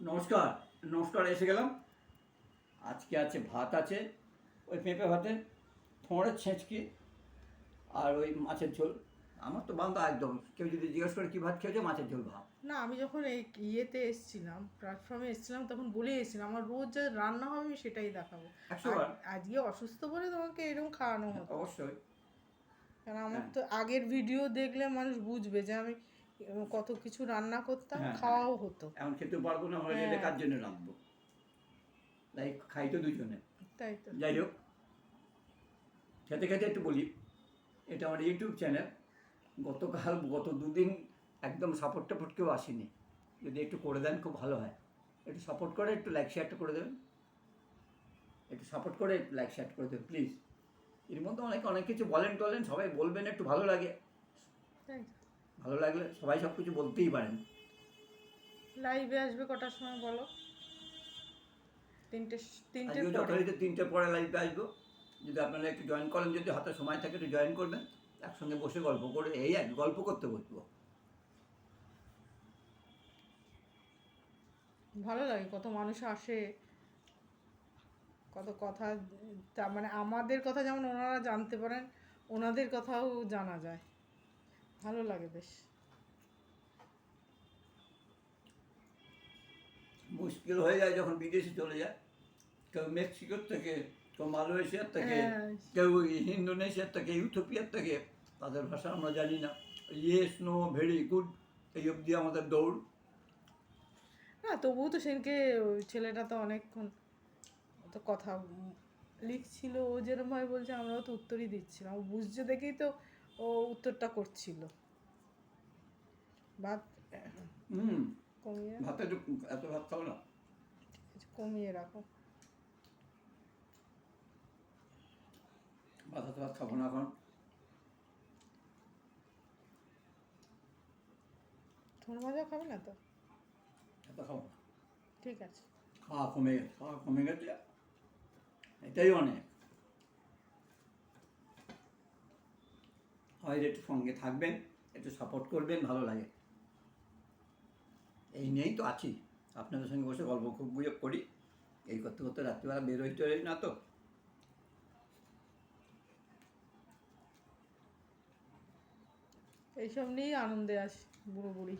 নমস্কার নমস্কার এসে গেলাম। আজকে আছে ভাত আছে ওই পেঁপে ভাতে থোঁড়ের ছেঁচকি আর ওই মাছের ঝোল। আমার তো বান্ধব একদম কেউ যদি জিজ্ঞেস করে কী ভাত খেয়েছে মাছের ঝোল ভাত। না আমি যখন এই ইয়েতে এসেছিলাম প্ল্যাটফর্মে এসেছিলাম তখন বলে এসেছিলাম আমার রোজ যা রান্না হবে আমি সেটাই দেখাবো। আজকে অসুস্থ বলে তোমাকে এরকম খাওয়ানো হতো। অবশ্যই। কারণ আমার হ্যাঁ। তো আগের ভিডিও দেখলে মানুষ বুঝবে যে আমি কত কিছু রান্না করতাম হ্যাঁ, খাওয়াও হতো। এমন খেতে পারব না হয়ে গেলে হ্যাঁ। কার জন্য রাখব তাই খাই তো দুজনে। তাই তো। যাই হোক খেতে খেতে একটু বলি এটা আমার ইউটিউব চ্যানেল। গতকাল গত দুদিন একদম সাপোর্ট টাপোর্ট কেউ আসেনি। যদি একটু করে দেন খুব ভালো হয়। একটু সাপোর্ট করে একটু লাইক শেয়ারটা করে দেবেন। একটু সাপোর্ট করে লাইক শেয়ার করে দেবেন প্লিজ এর মধ্যে অনেকে অনেক কিছু বলেন টলেন সবাই বলবেন একটু ভালো লাগে। ভালো লাগলে সবাই সব কিছু বলতেই পারেন। লাইভে আসবে কটার সময় বলো? তিনটে তিনটে যথারীতি তিনটে পরে লাইভে আসব। যদি আপনারা একটু জয়েন করেন যদি হাতে সময় থাকে একটু জয়েন করবেন। একসঙ্গে বসে গল্প করে এই এক গল্প করতে বসবো। ভালো লাগে কত মানুষ আসে কত কথা মানে আমাদের কথা যেমন ওনারা জানতে পারেন ওনাদের কথাও জানা যায়। ভালো লাগে বেশ। মুশকিল হয়ে যায় যখন বিদেশে চলে যায়। কেউ মেক্সিকোর থেকে কেউ মালয়েশিয়ার থেকে হ্যাঁ। কেউ ইন্দোনেশিয়ার থেকে ইউথোপিয়ার থেকে তাদের ভাষা আমরা জানি না। ইয়েস নো ভেরি গুড এই অবধি আমাদের দৌড়। না তবুও তো সেদিনকে ছেলেটা তো অনেকক্ষণ তো কথা লিখছিল ও যেরকম ভাবে বলছে আমরাও তো উত্তরই দিচ্ছিলাম। বুঝছে দেখেই তো ও উত্তরটা করছিল। ভাত হুম। কমিয়ে ভাতে এত ভাত খাব না। কিছু কমিয়ে রাখো। ভাত এত ভাত খাব না এখন। থোড় ভাজা খাবে না তো? এত খাব না। ঠিক আছে। খাওয়া কমে গেছে খাওয়া কমে গেছে। এটাই অনেক। হয় একটু সঙ্গে থাকবেন একটু সাপোর্ট করবেন ভালো লাগে। এই নিয়েই তো আছি। আপনাদের সঙ্গে বসে গল্প খুব গুজব করি। এই করতে করতে রাত্রিবেলা বেরোই টেরোই না তো। এইসব নিয়েই আনন্দে আসি বুড়ো বুড়ি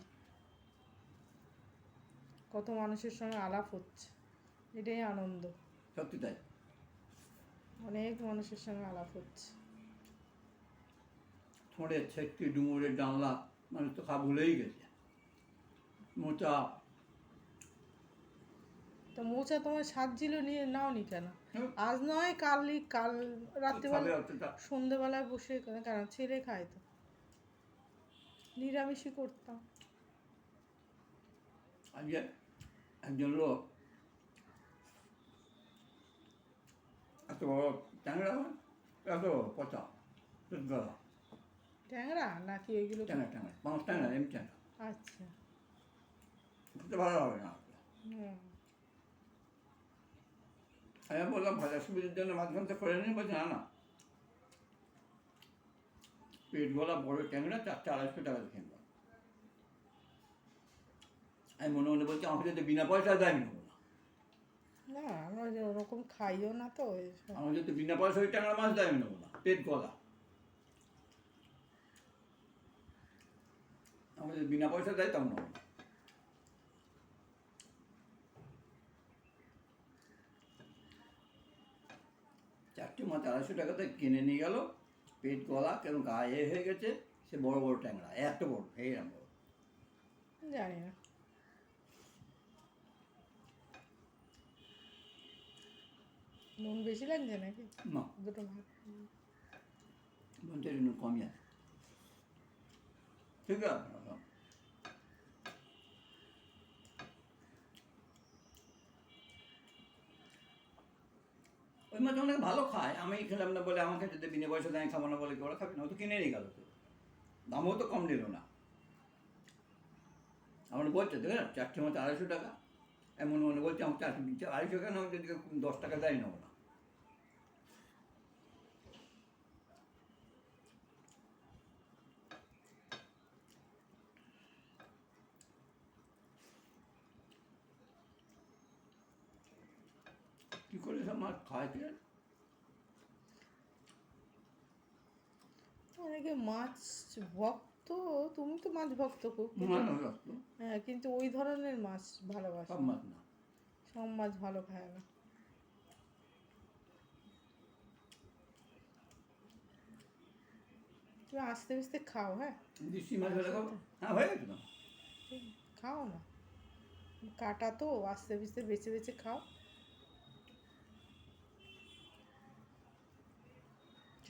কত মানুষের সঙ্গে আলাপ হচ্ছে এটাই আনন্দ। সত্যি তাই। অনেক মানুষের সঙ্গে আলাপ হচ্ছে। ঠোঁটের ছেটকি ডুমুরের জানলা মানুষ তো খা ভুলেই গেছে। মোচা। তো মোচা তোমার সাজছিল নিয়ে নাও নি কেন আজ নয় কালই কাল খাবে রাত্রিবেলা সন্ধেবেলায় বসে কেন? ছেলে খায় তো। নিরামিষই করতাম। আজকে একজন লোক এত বড় ট্যাংরা এত পচা গলা। ট্যাংরা নাকি ওইগুলো ট্যাংরা ট্যাংরা। পাঁচ ট্যাংরা এমনি ট্যাংরা। আচ্ছা। খেতে ভালো হবে না আমি বললাম ভাজা সুবিধার জন্য মাঝখানতে করে নিই বলছে না না। পেট গলা বড় ট্যাংরা চারটে আড়াইশো টাকা কিনবো আমি মনে মনে বলছি আমাকে যদি বিনা পয়সা দেয় নেব না। না আমরা ওরকম খাইও না তো। আমার যদি বিনা পয়সা ওই ট্যাংরা মাছ দেয় আমি নেব না। পেট গলা। আমার যদি বিনা পয়সা দেয় তখন নেব না চারটে মাছ আড়াইশো টাকাতে কিনে নিয়ে গেল পেট গলা কেন গায়ে হয়ে গেছে সে বড় বড় ট্যাংরা এত বড় এইরকম বড় জানি না। নুন বেশি লাগছে নাকি? না। দুটো ভাত জন্য কমই আছে। ঠিক আছে। ওই মাছ অনেক ভালো খায়, আমি খেলাম না বলে আমাকে যদি বিনা পয়সা দেয় খাব না বলে কি ওরা খাবে না? ও কিনে নিয়ে গেল তো দামও তো কম নিল না। আমার বলছে দেখে না চারটে মাছ আড়াইশো টাকা? এমন মনে বলছে আমার চারটে আড়াইশো কেন? যদি দশ টাকা দেয়, নেব না। কী করে সব মাছ জানি? অনেকে মাছ ভক্ত তুমি তো মাছ ভক্ত খুব হ্যাঁ কিন্তু ওই ধরনের মাছ ভালোবাসে। সব মাছ না। সব মাছ ভালো খায় না। তুমি আস্তে আস্তে খাও হ্যাঁ? দেশি মাছ হলে খাব? হ্যাঁ হয়ে গেছে না খাও না। কাটা তো আস্তে আস্তে বেছে বেছে খাও।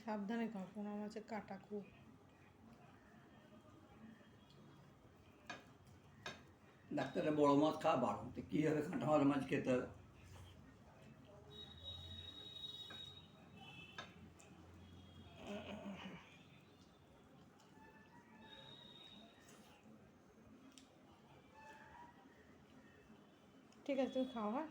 সাবধানে খাও পোনা মাছের কাটা খুব। ডাক্তারে বড় মাছ খাওয়া বারণ তো কী হবে কাঁটা মাছ মাছ খেতে হবে? ঠিক আছে তুমি খাও হ্যাঁ?